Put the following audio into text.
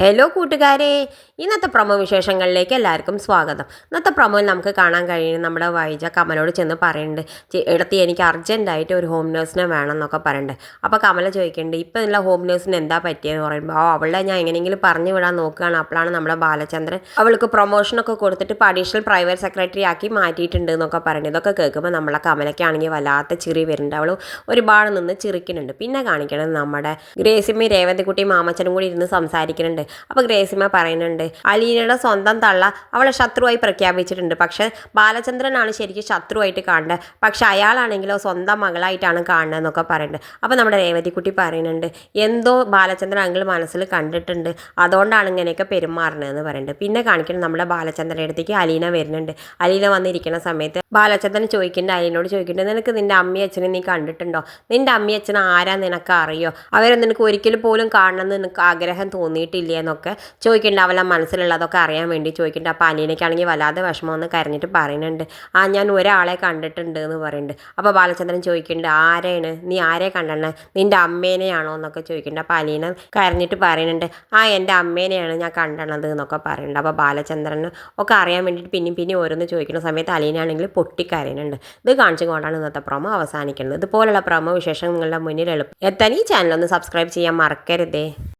Hello കൂട്ടുകാരെ. ഇന്നത്തെ promo വിശേഷങ്ങളിലേക്ക് എല്ലാവർക്കും സ്വാഗതം. ഇന്നത്തെ പ്രൊമോയിൽ നമുക്ക് കാണാൻ കഴിയുന്നത് നമ്മുടെ വൈജ കമലോട് ചെന്ന് പറയുന്നുണ്ട് "ചെ- എനിക്ക് അർജന്റായിട്ട് ഒരു ഹോം നേഴ്സിനെ വേണം എന്നൊക്കെ പറയുന്നുണ്ട്. അപ്പോൾ കമല ചോദിക്കുന്നുണ്ട് ഇപ്പം ഉള്ള ഹോം നേഴ്സിന് എന്താ പറ്റിയെന്ന് പറയുമ്പോൾ ഓ അവളെ ഞാൻ എങ്ങനെയെങ്കിലും പറഞ്ഞു വിടാൻ നോക്കുകയാണ്. അപ്പോഴാണ് നമ്മുടെ ബാലചന്ദ്രൻ അവൾക്ക് പ്രൊമോഷനൊക്കെ കൊടുത്തിട്ട് ഇപ്പോൾ അഡീഷണൽ പ്രൈവറ്റ് സെക്രട്ടറി ആക്കി മാറ്റിയിട്ടുണ്ട് എന്നൊക്കെ പറയുന്നത് ഇതൊക്കെ കേൾക്കുമ്പോൾ നമ്മളെ കമലയ്ക്കാണെങ്കിൽ വല്ലാത്ത ചിറി വരുന്നുണ്ട്. അവൾ ഒരുപാട് നിന്ന് ചിരിക്കുന്നുണ്ട്. പിന്നെ കാണിക്കണത് നമ്മുടെ ഗ്രേസിമ്മ രേവതിക്കുട്ടി മാമച്ചനും കൂടി ഇരുന്ന് സംസാരിക്കുന്നുണ്ട്. അപ്പോൾ ഗ്രേസിമ പറയുന്നുണ്ട് അലീനയുടെ സ്വന്തം തള്ള അവളെ ശത്രുവായി പ്രഖ്യാപിച്ചിട്ടുണ്ട്. പക്ഷേ ബാലചന്ദ്രനാണ് ശരിക്കും ശത്രുവായിട്ട് കാണേണ്ടത്. പക്ഷെ അയാളാണെങ്കിലോ സ്വന്തം മകളായിട്ടാണ് കാണുന്നതെന്നൊക്കെ പറയുന്നുണ്ട്. അപ്പോൾ നമ്മുടെ രേവതിക്കുട്ടി പറയുന്നുണ്ട് എന്തോ ബാലചന്ദ്രൻ അങ്കിൾ മനസ്സിൽ കണ്ടിട്ടുണ്ട്. അതുകൊണ്ടാണ് ഇങ്ങനെയൊക്കെ പെരുമാറണതെന്ന് പറയുന്നുണ്ട്. പിന്നെ കാണിക്കണം നമ്മുടെ ബാലചന്ദ്രന്റെ അടുത്തേക്ക് അലീന വരുന്നുണ്ട്. അലീന വന്നിരിക്കുന്ന സമയത്ത് ബാലചന്ദ്രൻ ചോദിക്കുന്നുണ്ട് അലീനോട് ചോദിക്കുന്നുണ്ട് നിനക്ക് നിന്റെ അമ്മയും നീ കണ്ടിട്ടുണ്ടോ? നിന്റെ അമ്മയും ആരാ നിനക്ക് അറിയോ? അവരെ നിനക്ക് ഒരിക്കലും പോലും കാണണമെന്ന് നിനക്ക് ആഗ്രഹം തോന്നിയിട്ടില്ലേ? എന്നൊക്കെ ചോദിക്കുന്നുണ്ട് അവളെ മനസ്സിലുള്ളതൊക്കെ അറിയാൻ വേണ്ടി ചോദിക്കുന്നുണ്ട് അപ്പോൾ അനിയനൊക്കെയാണെങ്കിൽ വല്ലാതെ വിഷമം ഒന്ന് കരഞ്ഞിട്ട് പറയുന്നുണ്ട്. ആ ഞാൻ ഒരാളെ കണ്ടിട്ടുണ്ട് എന്ന് പറയുന്നുണ്ട്. അപ്പോൾ ബാലചന്ദ്രൻ ചോദിക്കുന്നുണ്ട് ആരെയാണ് നീ ആരെ കണ്ടെണ്ണ നിന്റെ അമ്മേനെയാണോ? എന്നൊക്കെ ചോദിക്കുന്നുണ്ട് അപ്പോൾ അലീന കരഞ്ഞിട്ട് പറയുന്നുണ്ട് ആ എന്റെ അമ്മേനെയാണ് ഞാൻ കണ്ടണത് എന്നൊക്കെ പറയുന്നുണ്ട്. അപ്പോൾ ബാലചന്ദ്രന് ഒക്കെ അറിയാൻ വേണ്ടിയിട്ട് പിന്നെയും പിന്നെയും ഓരോന്ന് ചോദിക്കുന്ന സമയത്ത് അലീനാണെങ്കിൽ പൊട്ടിക്കരയുന്നുണ്ട്. ഇത് കാണിച്ചു കൊണ്ടാണ് ഇന്നത്തെ പ്രൊമോ അവസാനിക്കുന്നത്. ഇതുപോലുള്ള പ്രൊമോ വിശേഷം നിങ്ങളുടെ മുന്നിൽ എളുപ്പം. എത്താൻ ഈ ചാനൽ ഒന്ന് സബ്സ്ക്രൈബ് ചെയ്യാൻ മറക്കരുതേ.